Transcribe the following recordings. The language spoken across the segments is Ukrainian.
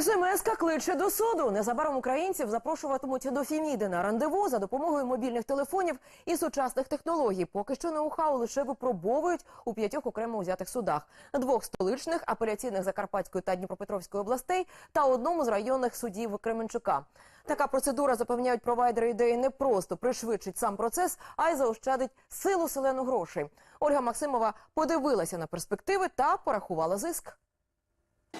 СМС-ка кличе до суду. Незабаром українців запрошуватимуть до Фіміди на рандеву за допомогою мобільних телефонів і сучасних технологій. Поки що ноу-хау лише випробовують у п'ятьох окремо узятих судах: двох столичних, апеляційних Закарпатської та Дніпропетровської областей та одному з районних судів Кременчука. Така процедура запевняють провайдери ідеї не просто пришвидшить сам процес, а й заощадить силу селену грошей. Ольга Максимова подивилася на перспективи та порахувала зиск.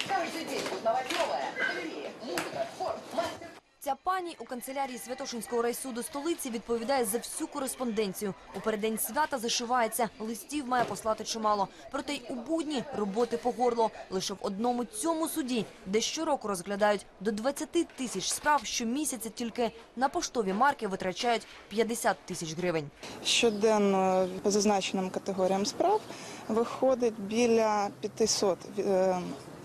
Каждый день узнавать новое. Галерея, музыка, спорт, мастер. Ця пані у канцелярії Святошинського райсуду столиці відповідає за всю кореспонденцію. У переддень свята зашивається, листів має послати чимало. Проте й у будні роботи по горло. Лише в одному цьому суді, де щороку розглядають до 20 тисяч справ, щомісяця тільки на поштові марки витрачають 50 тисяч гривень. Щоденно по зазначеним категоріям справ виходить біля 500 е,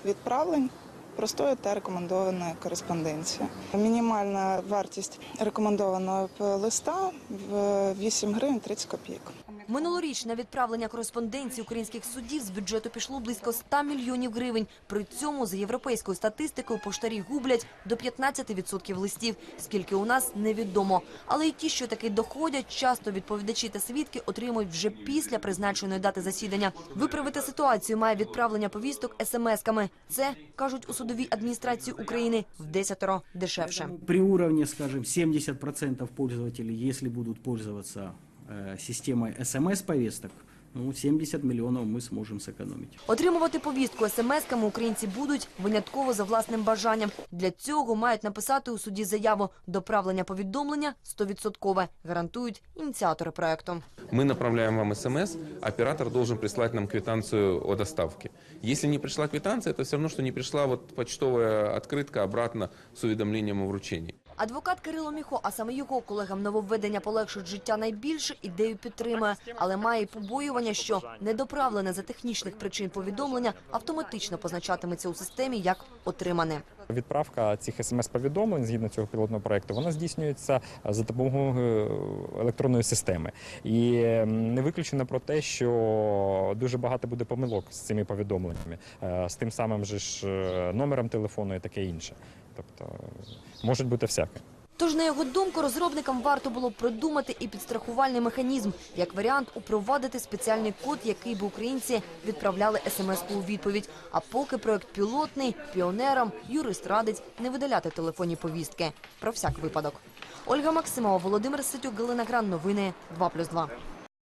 відправлень простої та рекомендованої кореспонденції. Мінімальна вартість рекомендованого листа в 8 гривень 30 копійок. Минулоріч на відправлення кореспонденції українських судів з бюджету пішло близько 100 мільйонів гривень. При цьому за європейською статистикою поштарі гублять до 15% листів. Скільки у нас невідомо. Але й ті, що таки доходять, часто відповідачі та свідки отримують вже після призначеної дати засідання. Виправити ситуацію має відправлення повісток смс-ками. Це кажуть у судовій адміністрації України в десятеро дешевше. При уровне, скажем, 70% пользователей, если будут пользоваться э, системой смс-повесток, ну, 70 миллионов мы сможем сэкономить. Отримувати повістку смс-ками українці будуть винятково за власним бажанням. Для цього мають написати у суді заяву. Доправлення повідомлення 100%, гарантують ініціатори проекту. Мы направляем вам смс, оператор должен прислать нам квитанцию о доставке. Если не пришла квитанция, это все равно, что не пришла вот почтовая открытка обратно с уведомлением о вручении. Адвокат Кирило Міхо, а саме його колегам нововведення полегшить життя найбільше, ідею підтримує, але має й побоювання, що недоправлене за технічних причин повідомлення автоматично позначатиметься у системі як отримане. Відправка цих смс-повідомлень згідно цього пілотного проекту вона здійснюється за допомогою електронної системи. І не виключено про те, що дуже багато буде помилок з цими повідомленнями, е, з тим самим же ж е, номером телефону і таке інше. Тобто можуть бути всяке. Тож, на його думку, розробникам варто було б придумати і підстрахувальний механізм, як варіант упровадити спеціальний код, який би українці відправляли смс-ку у відповідь. А поки проект пілотний, піонерам юрист радить не видаляти телефонні повістки. Про всяк випадок. Ольга Максимова, Володимир Ситюк, Галина Гран. Новини 2+,2.